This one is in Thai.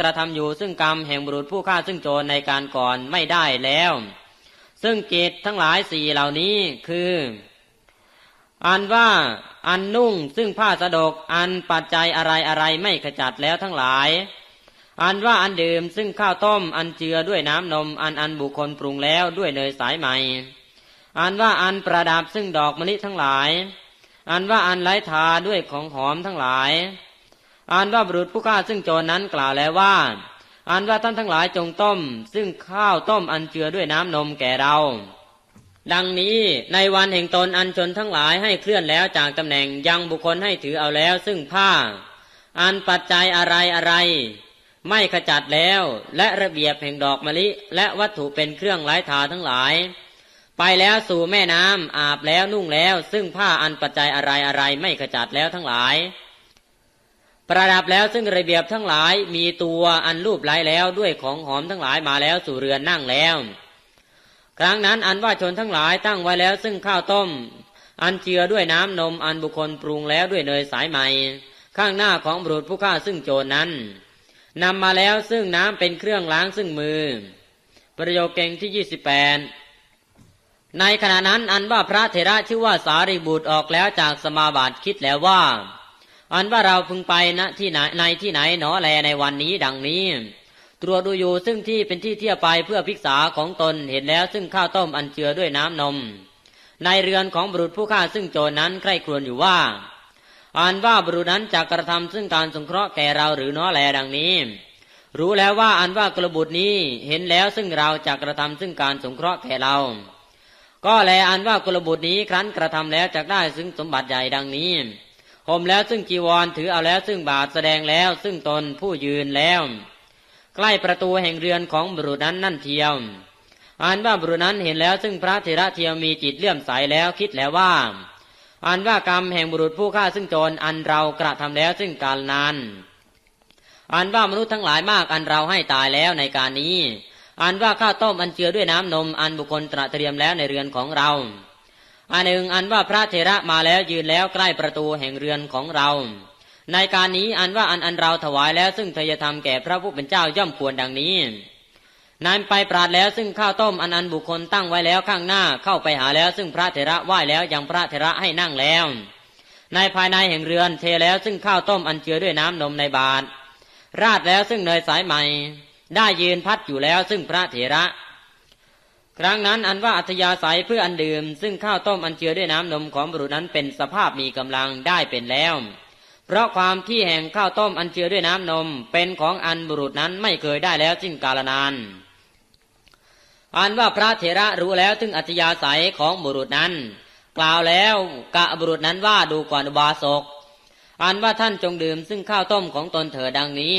กระทำอยู่ซึ่งกรรมแห่งบุรุษผู้ฆ่าซึ่งโจรในการก่อนไม่ได้แล้ว ซึ่งกิจทั้งหลายสี่เหล่านี้คืออันว่าอันนุ่งซึ่งผ้าสะดกอันปัจจัยอะไรอะไรไม่ขจัดแล้วทั้งหลาย อันว่าอันดื่มซึ่งข้าวต้ม อันเจือด้วยน้ำนม อันอันบุคคลปรุงแล้วด้วยเนยสายใหม่ อันว่าอันประดับซึ่งดอกมะลิทั้งหลาย อันว่าอันไร้ทาด้วยของหอมทั้งหลาย อันว่าบุรุษผู้ฆ่าซึ่งโจรนั้นกล่าวแล้วว่า อันว่าท่านทั้งหลายจงต้ม ซึ่งข้าวต้มอันเจือด้วยน้ำนมแก่เรา ดังนี้ในวันแห่งตนอันชนทั้งหลายให้เคลื่อนแล้วจากตำแหน่งยังบุคคลให้ถือเอาแล้ว ซึ่งผ้า อันปัจจัยอะไรอะไร ไม่ขจัดแล้ว และระเบียบแห่งดอกมะลิ และวัตถุเป็นเครื่องไร้ทาทั้งหลาย ไปแล้วสู่แม่น้ำอาบแล้วนุ่งแล้ว ซึ่งผ้าอันปัจจัยอะไรอะไรไม่ขจัดแล้วทั้งหลาย ประดับแล้วซึ่งระเบียบทั้งหลายมีตัวอันรูปไล้แล้วด้วยของหอมทั้งหลายมาแล้วสู่เรือนนั่งแล้ว ครั้งนั้นอันว่าชนทั้งหลายตั้งไว้แล้วซึ่งข้าวต้ม อันเจือด้วยน้ำนมอันบุคคลปรุงแล้วด้วยเนยสายใหม่ ข้างหน้าของบุรุษผู้ฆ่าซึ่งโจรนั้นนำมาแล้วซึ่งน้ำเป็นเครื่องล้างซึ่งมือ ประโยคเก่งที่ยี่สิบแปดในขณะนั้นอันว่าพระเถระชื่อว่าสารีบุตรออกแล้วจากสมาบัติคิดแล้วว่า อันว่าเราพึงไปณที่ไหนในที่ไหนหนอแลในวันนี้ดังนี้ ตรวจดูอยู่ซึ่งที่เป็นที่เที่ยวไปเพื่อพิกษาของตนเห็นแล้วซึ่งข้าวต้มอันเจือด้วยน้ำนม ในเรือนของบุรุษผู้ฆ่าซึ่งโจรนั้นใกล้ครวญอยู่ว่าอันว่าบุรุษนั้นจะกระทำซึ่งการสงเคราะห์แก่เราหรือน้อแลดังนี้ รู้แล้วว่าอันว่ากระบุตรนี้เห็นแล้วซึ่งเราจะกระทำซึ่งการสงเคราะห์แก่เรา ก็แลอันว่ากระบุตรนี้ครั้นกระทำแล้วจะได้ซึ่งสมบัติใหญ่ดังนี้ ห่มแล้วซึ่งจีวรถือเอาแล้วซึ่งบาทแสดงแล้ว ซึ่งตนผู้ยืนแล้ว ใกล้ประตูแห่งเรือนของบุรุษนั้นนั่นเทียวอันว่าบุรุษนั้นเห็นแล้วซึ่งพระเถระเทียวมีจิตเลื่อมใสแล้วคิดแล้วว่าอันว่ากรรมแห่งบุรุษผู้ฆ่าซึ่งโจรอันเรากระทำแล้วซึ่งกาลนานอันว่ามนุษย์ทั้งหลายมากอันเราให้ตายแล้วในการนี้อันว่าข้าต้มอันเจือด้วยน้ำนมอันบุคคลตระเตรียมแล้วในเรือนของเรา อันหนึ่งอันว่าพระเถระมาแล้วยืนแล้วใกล้ประตูแห่งเรือนของเรา ในการนี้อันว่าอันอันเราถวายแล้วซึ่งทยธรรมแก่พระผู้เป็นเจ้าย่อมควรดังนี้นายไปปราดแล้วซึ่งข้าวต้มอันอันบุคคลตั้งไว้แล้วข้างหน้าเข้าไปหาแล้ว ซึ่งพระเถระไหว้แล้วยังพระเถระให้นั่งแล้ว ในภายในแห่งเรือนเทแล้วซึ่งข้าวต้มอันเจือด้วยน้ำนมในบาตรราดแล้วซึ่งเนยสายใหม่ ได้ยืนพัดอยู่แล้วซึ่งพระเถระ ครั้งนั้นอันว่าอัธยาศัยเพื่ออันดื่ม ซึ่งข้าวต้มอันเจือด้วยน้ำนมของบุรุษนั้นเป็นสภาพมีกำลังได้เป็นแล้ว เพราะความที่แห่งข้าวต้มอันเจือด้วยน้ำนม เป็นของอันบุรุษนั้นไม่เคยได้แล้วสิ้นกาลนานอันว่าพระเถระรู้แล้วถึงอัธยาศัยของบุรุษนั้น กล่าวแล้วกะบุรุษนั้นว่าดูก่อนอุบาสกอันว่าท่านจงดื่มซึ่งข้าวต้มของตนเถิดดังนี้